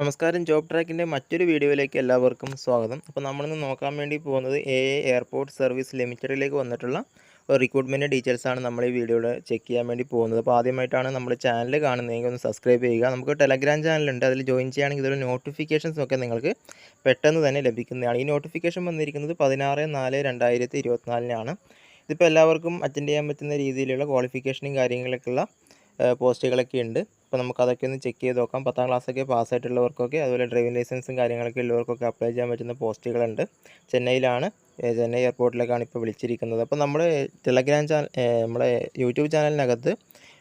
നമസ്കാരം ജോബ് ട്രാക്കിന്റെ മറ്റൊരു വീഡിയോയിലേക്ക് എല്ലാവർക്കും സ്വാഗതം. അപ്പോൾ നമ്മളിന്ന് നോക്കാൻ വേണ്ടി പോകുന്നത് എ എയർപോർട്ട് സർവീസ് ലിമിറ്റഡിലേക്ക് വന്നിട്ടുള്ള റിക്രൂട്ട്മെന്റ് ഡീറ്റെയിൽസാണ് നമ്മൾ ഈ വീഡിയോയിൽ ചെക്ക് ചെയ്യാൻ വേണ്ടി പോകുന്നത്. അപ്പോൾ ആദ്യമായിട്ടാണ് നമ്മൾ ചാനൽ കാണുന്നതെങ്കിൽ ഒന്ന് സബ്സ്ക്രൈബ് ചെയ്യുക. നമുക്ക് ടെലഗ്രാം ചാനലുണ്ട് അതിൽ ജോയിൻ ചെയ്യുകയാണെങ്കിൽ ഇതൊരു നോട്ടിഫിക്കേഷൻസ് ഒക്കെ നിങ്ങൾക്ക് പെട്ടെന്ന് തന്നെ ലഭിക്കുന്നതാണ്. ഈ നോട്ടിഫിക്കേഷൻ വന്നിരിക്കുന്നത് പതിനാറ് നാല് രണ്ടായിരത്തി ഇരുപത്തിനാലിനാണ് ഇതിപ്പോൾ എല്ലാവർക്കും അറ്റൻഡ് ചെയ്യാൻ പറ്റുന്ന രീതിയിലുള്ള ക്വാളിഫിക്കേഷനും കാര്യങ്ങളൊക്കെയുള്ള പോസ്റ്റുകളൊക്കെ ഉണ്ട്. അപ്പോൾ നമുക്ക് അതൊക്കെ ഒന്ന് ചെക്ക് ചെയ്ത് നോക്കാം. പത്താം ക്ലാസ്സൊക്കെ പാസ്സായിട്ടുള്ളവർക്കൊക്കെ അതുപോലെ ഡ്രൈവിംഗ് ലൈസൻസും കാര്യങ്ങളൊക്കെ ഉള്ളവർക്കൊക്കെ അപ്ലൈ ചെയ്യാൻ പറ്റുന്ന പോസ്റ്റുകളുണ്ട്. ചെന്നൈയിലാണ് ചെന്നൈ എയർപോർട്ടിലേക്കാണ് ഇപ്പോൾ വിളിച്ചിരിക്കുന്നത്. അപ്പോൾ നമ്മൾ ടെലഗ്രാം ചാനൽ നമ്മുടെ യൂട്യൂബ് ചാനലിനകത്ത്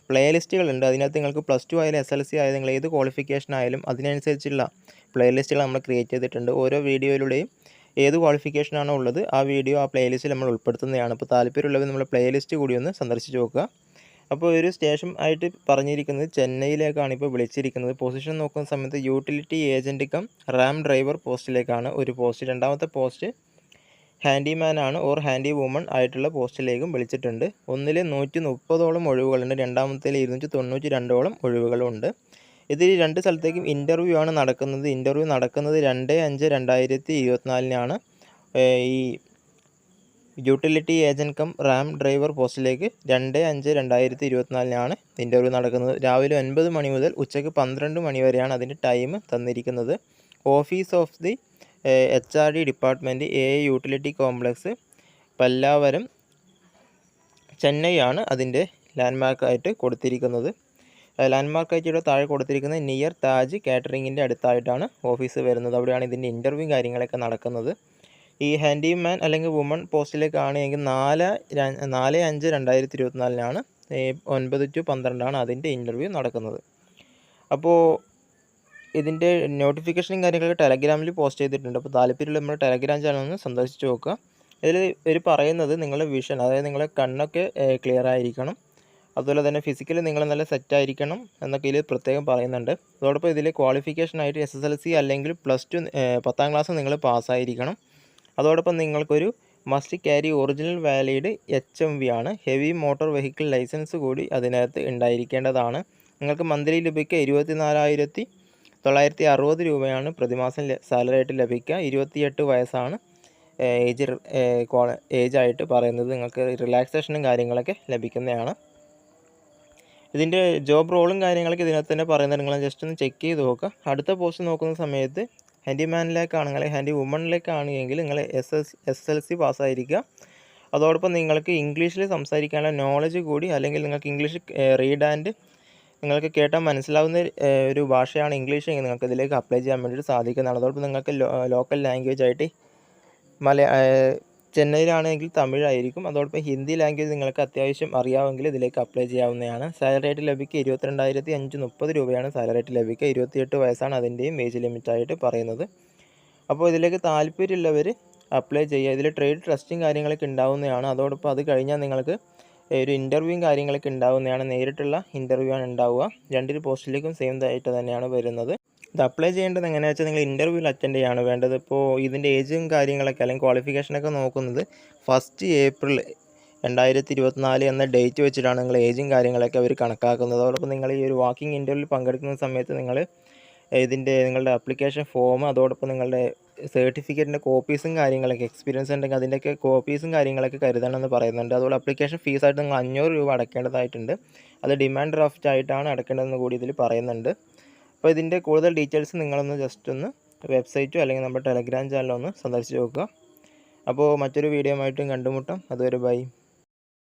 പ്ലേ ലിസ്റ്റുകളുണ്ട് അതിനകത്ത് നിങ്ങൾക്ക് പ്ലസ് ടു ആയാലും എസ് എൽ സി ആയാലും നിങ്ങൾ ഏത് ക്വാളിഫിക്കേഷൻ ആയാലും അതിനനുസരിച്ചുള്ള പ്ലേ ലിസ്റ്റുകൾ നമ്മൾ ക്രിയേറ്റ് ചെയ്തിട്ടുണ്ട്. ഓരോ വീഡിയോയിലൂടെയും ഏത് ക്വാളിഫിക്കേഷനാണോ ഉള്ളത് ആ വീഡിയോ ആ പ്ലേ ലിസ്റ്റിൽ നമ്മൾ ഉൾപ്പെടുത്തുന്നതാണ്. അപ്പോൾ താല്പര്യമുള്ളവർ നമ്മൾ പ്ലേലിസ്റ്റ് കൂടി ഒന്ന് സന്ദർശിച്ച് നോക്കുക. അപ്പോൾ ഒരു സ്റ്റേഷൻ ആയിട്ട് പറഞ്ഞിരിക്കുന്നത് ചെന്നൈയിലേക്കാണ് ഇപ്പോൾ വിളിച്ചിരിക്കുന്നത്. പൊസിഷൻ നോക്കുന്ന സമയത്ത് utility agent cum ramp driver പോസ്റ്റിലേക്കാണ് ഒരു പോസ്റ്റ് രണ്ടാമത്തെ പോസ്റ്റ് ഹാൻഡിമാൻ ആണ് ഓർ ഹാൻഡി വുമൺ ആയിട്ടുള്ള പോസ്റ്റിലേക്കും വിളിച്ചിട്ടുണ്ട്. ഒന്നിൽ നൂറ്റി മുപ്പതോളം ഒഴിവുകളുണ്ട്. രണ്ടാമത്തേൽ ഇരുന്നൂറ്റി തൊണ്ണൂറ്റി രണ്ടോളം ഒഴിവുകളുണ്ട്. ഇതിൽ രണ്ട് സ്ഥലത്തേക്കും ഇന്റർവ്യൂ ആണ് നടക്കുന്നത്. ഇന്റർവ്യൂ നടക്കുന്നത് രണ്ട് അഞ്ച് രണ്ടായിരത്തി ഇരുപത്തിനാലിനാണ്. ഈ utility agent cum ramp driver പോസ്റ്റിലേക്ക് രണ്ട് അഞ്ച് രണ്ടായിരത്തി ഇരുപത്തിനാലിനാണ് ഇന്റർവ്യൂ നടക്കുന്നത്. രാവിലെ ഒൻപത് മണി മുതൽ ഉച്ചയ്ക്ക് പന്ത്രണ്ട് മണി വരെയാണ് അതിന്റെ ടൈം തന്നിരിക്കുന്നത്. Office of the H R D department A utility complex Pallavaram ചെന്നൈയാണ് അതിന്റെ ലാൻഡ്മാർക്കായിട്ട് കൊടുത്തിരിക്കുന്നത്. ലാൻഡ്മാർക്കായിട്ട് ഇവിടെ താഴെ കൊടുത്തിരിക്കുന്നത് നിയർ താജ് കാറ്ററിങ്ങിന്റെ അടുത്തായിട്ടാണ് ഓഫീസ് വരുന്നത്. അവിടെയാണ് ഇതിന്റെ ഇന്റർവ്യൂ കാര്യങ്ങളൊക്കെ നടക്കുന്നത്. ഈ ഹാൻഡിമാൻ അല്ലെങ്കിൽ വുമൺ പോസ്റ്റിലേക്കാണ് ആണെങ്കിൽ നാല് നാല് അഞ്ച് രണ്ടായിരത്തി ഇരുപത്തിനാലിനാണ് ഒൻപത് ടു പന്ത്രണ്ടാണ് അതിന്റെ ഇന്റർവ്യൂ നടക്കുന്നത്. അപ്പോൾ ഇതിന്റെ നോട്ടിഫിക്കേഷനും കാര്യങ്ങളൊക്കെ ടെലഗ്രാമിൽ പോസ്റ്റ് ചെയ്തിട്ടുണ്ട്. അപ്പോൾ താല്പര്യമുള്ള നമ്മുടെ ടെലഗ്രാം ചാനൽ ഒന്ന് സന്ദർശിച്ച് നോക്കുക. ഇതിൽ ഇവർ പറയുന്നത് നിങ്ങളുടെ വിഷൻ അതായത് നിങ്ങളുടെ കണ്ണൊക്കെ ക്ലിയർ ആയിരിക്കണം. അതുപോലെ തന്നെ ഫിസിക്കലി നിങ്ങൾ നല്ല സെറ്റ് ആയിരിക്കണം എന്നൊക്കെ ഇതിൽ പ്രത്യേകം പറയുന്നുണ്ട്. അതോടൊപ്പം ഇതിൽ ക്വാളിഫിക്കേഷൻ ആയിട്ട് എസ് എസ് എൽ സി അല്ലെങ്കിൽ പ്ലസ് ടു പത്താം ക്ലാസ് നിങ്ങൾ പാസ്സായിരിക്കണം അതോടൊപ്പം നിങ്ങൾക്കൊരു must carry original valid H M V ആണ്. ഹെവി മോട്ടോർ വെഹിക്കിൾ ലൈസൻസ് കൂടി അതിനകത്ത് ഉണ്ടായിരിക്കേണ്ടതാണ്. നിങ്ങൾക്ക് മന്ത്ലി ലഭിക്കുക ഇരുപത്തി നാലായിരത്തി തൊള്ളായിരത്തി അറുപത് രൂപയാണ് പ്രതിമാസം സാലറി ആയിട്ട് ലഭിക്കുക. ഇരുപത്തിയെട്ട് വയസ്സാണ് ഏജ് ഏജ് ആയിട്ട് പറയുന്നത് നിങ്ങൾക്ക് റിലാക്സേഷനും കാര്യങ്ങളൊക്കെ ലഭിക്കുന്നതാണ്. ഇതിന്റെ ജോബ് റോളും കാര്യങ്ങളൊക്കെ ഇതിനകത്ത് തന്നെ പറയുന്നത് നിങ്ങൾ ജസ്റ്റ് ഒന്ന് ചെക്ക് ചെയ്ത് നോക്കുക. അടുത്ത പോസ്റ്റ് നോക്കുന്ന സമയത്ത് ഹാൻഡിമാനിലേക്കാണെങ്കിൽ ഹാൻഡി വുമണിലേക്കാണെങ്കിൽ നിങ്ങൾ S S S L C പാസ്സായിരിക്കുക. അതോടൊപ്പം നിങ്ങൾക്ക് ഇംഗ്ലീഷിൽ സംസാരിക്കാനുള്ള നോളജ് കൂടി അല്ലെങ്കിൽ നിങ്ങൾക്ക് ഇംഗ്ലീഷ് റീഡ് ആൻഡ് നിങ്ങൾക്ക് കേട്ടാൽ മനസ്സിലാവുന്ന ഒരു ഭാഷയാണ് ഇംഗ്ലീഷ് എങ്കിൽ നിങ്ങൾക്ക് ഇതിലേക്ക് അപ്ലൈ ചെയ്യാൻ വേണ്ടിയിട്ട് സാധിക്കുന്നതാണ്. അതോടൊപ്പം നിങ്ങൾക്ക് ലോക്കൽ ലാംഗ്വേജ് ആയിട്ട് മലയാ ചെന്നൈയിലാണെങ്കിൽ തമിഴായിരിക്കും. അതോടൊപ്പം ഹിന്ദി ലാംഗ്വേജ് നിങ്ങൾക്ക് അത്യാവശ്യം അറിയാമെങ്കിൽ ഇതിലേക്ക് അപ്ലൈ ചെയ്യാവുന്നതാണ്. സാലറി ആയിട്ട് ലഭിക്കുക ഇരുപത്തിരണ്ടായിരത്തി അഞ്ച് മുപ്പത് രൂപയാണ് സാലറി ആയിട്ട് ലഭിക്കുക. ഇരുപത്തിയെട്ട് വയസ്സാണ് അതിന്റെയും ഏജ് ലിമിറ്റായിട്ട് പറയുന്നത്. അപ്പോൾ ഇതിലേക്ക് താല്പര്യമുള്ളവർ അപ്ലൈ ചെയ്യുക. ഇതിൽ ട്രേഡ് ട്രസ്റ്റും കാര്യങ്ങളൊക്കെ ഉണ്ടാവുന്നതാണ്. അതോടൊപ്പം അത് കഴിഞ്ഞാൽ നിങ്ങൾക്ക് ഒരു ഇന്റർവ്യൂവും കാര്യങ്ങളൊക്കെ ഉണ്ടാവുന്നതാണ്. നേരിട്ടുള്ള ഇന്റർവ്യൂ ആണ് ഉണ്ടാവുക. രണ്ട് പോസ്റ്റിലേക്കും സെയിം ആയിട്ട് തന്നെയാണ് വരുന്നത്. ഇത് അപ്ലൈ ചെയ്യേണ്ടത് എങ്ങനെയാണെന്ന് വെച്ചാൽ നിങ്ങൾ ഇന്റർവ്യൂവിൽ അറ്റൻഡ് ചെയ്യാണ്. വേണ്ടത് ഇപ്പോൾ ഇതിന്റെ ഏജും കാര്യങ്ങളൊക്കെ അല്ലെങ്കിൽ ക്വാളിഫിക്കേഷനൊക്കെ നോക്കുന്നത് ഫസ്റ്റ് ഏപ്രിൽ രണ്ടായിരത്തി ഇരുപത്തിനാല് എന്ന ഡേറ്റ് വെച്ചിട്ടാണ് നിങ്ങൾ ഏജും കാര്യങ്ങളൊക്കെ അവർ കണക്കാക്കുന്നത്. അതോടൊപ്പം നിങ്ങൾ ഈ ഒരു വാക്കിംഗ് ഇന്റർവ്യൂവിൽ പങ്കെടുക്കുന്ന സമയത്ത് നിങ്ങൾ ഇതിന്റെ നിങ്ങളുടെ അപ്ലിക്കേഷൻ ഫോം അതോടൊപ്പം നിങ്ങളുടെ സർട്ടിഫിക്കറ്റിന്റെ കോപ്പീസും കാര്യങ്ങളൊക്കെ എക്സ്പീരിയൻസ് ഉണ്ടെങ്കിൽ അതിന്റെയൊക്കെ കോപ്പീസും കാര്യങ്ങളൊക്കെ കരുതണമെന്ന് പറയുന്നുണ്ട്. അതുപോലെ അപ്ലിക്കേഷൻ ഫീസായിട്ട് നിങ്ങൾ അഞ്ഞൂറ് രൂപ അടക്കേണ്ടതായിട്ടുണ്ട്. അത് ഡിമാൻഡ് ഡ്രാഫ്റ്റ് ആയിട്ടാണ് അടക്കേണ്ടതെന്ന് കൂടി ഇതിൽ പറയുന്നുണ്ട്. അപ്പോൾ ഇതിന്റെ കൂടുതൽ ഡീറ്റെയിൽസ് നിങ്ങളൊന്ന് ജസ്റ്റ് ഒന്ന് വെബ്സൈറ്റോ അല്ലെങ്കിൽ നമ്മുടെ ടെലഗ്രാം ചാനലോ ഒന്ന് സന്ദർശിച്ച് നോക്കുക. അപ്പോൾ മറ്റൊരു വീഡിയോ ആയിട്ടും കണ്ടുമുട്ടാം. അതുവരെ ബൈ.